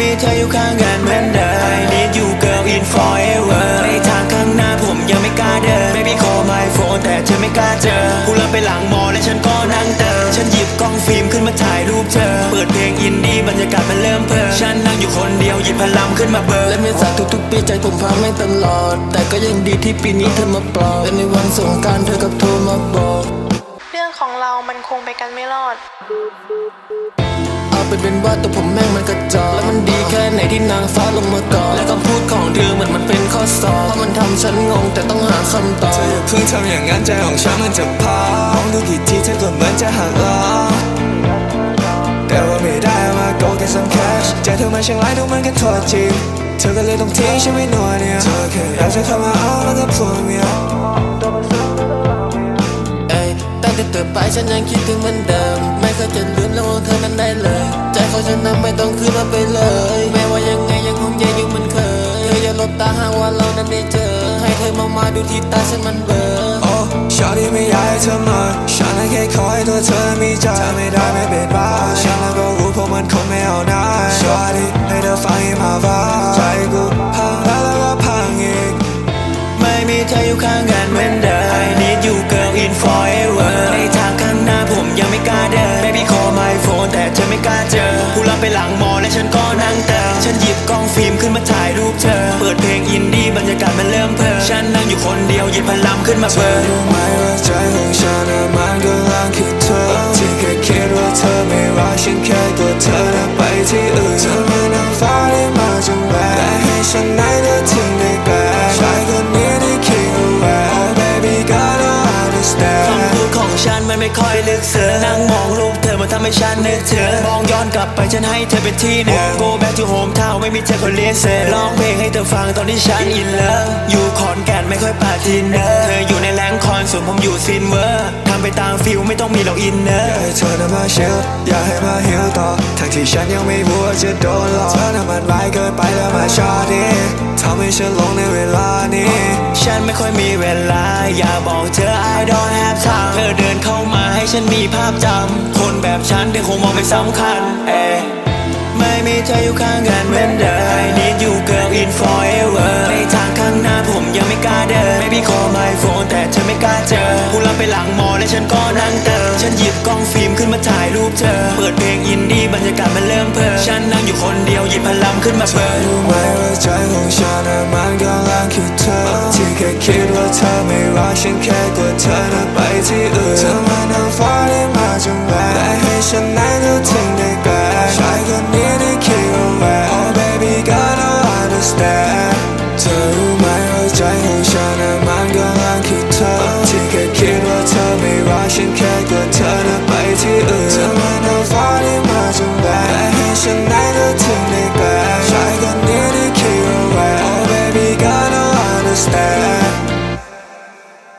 มีเธออยู่ข้างกันเหมือนเดิม I need you girl in forever ในทางข้างหน้าผมยังไม่กล้าเดิน Baby call my phone แต่เธอไม่กล้าเจอกูรับไปหลังมอและฉันก็นั่งเติมฉันหยิบกล้องฟิล์มขึ้นมาถ่ายรูปเธอ เปิดเพลงอินดี้บรรยากาศมันเริ่มเพลินฉันนั่งอยู่คนเดียวหยิบพลัมขึ้นมาเบิร์และเมษาทุกๆปีใจผมพังไม่ตลอด แต่ก็ยังดีที่ปีนี้เธอมาปลอบและในวันสงกรารเธอกับโทรมาบอก เรื่องของเรามันคงไปกันไม่รอดเอา ไปเป็นว่าตัวผมแม่งมันกระจอกแล้วมันดีแค่ไหนที่นางฟ้าลงมาก่อนและคำพูดของเธอเหมือนมันเป็นข้อสอบเพราะมันทำฉันงงแต่ต้องหาคำตอบเธออย่าเพิ่งทำอย่างนั้นใจของฉันมันจะพามองดูกี่ทีเธอก็เหมือนจะหักล้างแต่ว่าไม่ได้มา go get some cash ใจเธอมาเชียงรายดูเหมือนกันทอดจริงเธอก็เลยต้องทิ้งฉันไม่นวเนี่ยเธอแค่อยากจะเข้ามาเอาแล้วก็พลวเมียเอ้ยตั้ง แต่เติบไปฉันยังคิดถึงเหมือนเดิม ไม่เคยจะลืมแล้วของเธอนั้นได้เลย ใจของฉันนั้นไม่ต้องคืนมาไปเลย แม้ว่ายังไงยังคงแย่อยู่เหมือนเคยเธออย่าหลบตาหากว่าเรานั้นได้เจอ ให้เธอมองมาดูที่ตาฉันมันเบลอโอ้ชอบที่ไม่อยากให้เธอมาฉันแค่ขอให้ตัวเธอมีใจเธอไม่ได้ไม่เป็นบ้าฉันแล้วก็รู้เพราะมันคงไม่เอาไหนชอบที่ให้เธอฟังให้มาบ้าใจกูพังแล้วแล้วก็พังอีกไม่มีเธออยู่ข้างกันเหมือนเดิม ฉันหยิบกล้องฟิล์มขึ้นมาถ่ายรูปเธอ เปิดเพลงอินดี้บรรยากาศมันเริ่มเพลินฉันนั่งอยู่คนเดียวหยิบพลัมขึ้นมาเบิร์รู้ไหมว่าใจของฉันน่ะมันกำลังคิดเธอที่แค่คิดว่าเธอไม่รักฉันแค่กลัวเธอน่ะไปที่อื่น ค่อยลึกซึ้งนั่งมองรูปเธอมันทำให้ฉันนึกถึงมองย้อนกลับไปฉันให้เธอเป็นที่หนึ่ง Go back to home town ไม่มีเธอคนเลี้ยงเสร้องเพลงให้เธอฟังตอนที่ฉันอินเลิฟอยู่ขอนแก่นไม่ค่อยปาทินเนอร์เธออยู่ในแรงคอนส่วนผมอยู่ซินเวอร์ทำไปตามฟิลไม่ต้องมีหรอกอินเนอร์ให้เธอน่ะมาเชื่ออยากให้มาเหี่ยวต่อทั้งที่ฉันยังไม่รู้ว่าจะโดนหลอกเธอน่ะมันร้ายเกินไปแล้วมาชาดีทำให้ฉันหลงในเวลานี้ ฉันไม่ค่อยมีเวลา อยากบอกเธอ I don't have time เธอเดินเข้ามาให้ ฉันมีภาพจำ คนแบบฉันเธอคงมองไม่สำคัญเอไม่มีเธออยู่ข้างกันเหมือนเดิม I need you girl in forever ในทางข้างหน้าผมยังไม่กล้าเดิน Baby call my phone แต่เธอไม่กล้าเจอกูรับไปหลังมอและฉันก็นั่งเติม ฉันหยิบกล้องฟิล์มขึ้นมาถ่ายรูปเธอ เปิดเพลงอินดี้บรรยากาศมันเริ่มเพลินฉันนั่งอยู่คนเดียวหยิบพลัมขึ้นมาเบิร์รู้ไหมว่าใจของฉันมันก็ ค่คิดว่าเธอไม่รักฉันแค่กลัวเธอน่ะไปที่อื่นเธอมานางฟ้าได้มาจังแวะและให้ฉันไหนเธอทิ้งได้ไกลชายคนนี้ได้คิดเอาไว้ Oh baby gotta understand เธอรู้ไหมว่าใจของฉันมันกำลังคิดเธอที่แค่คิดว่าเธอไม่รักฉันแค่กลัวเธอ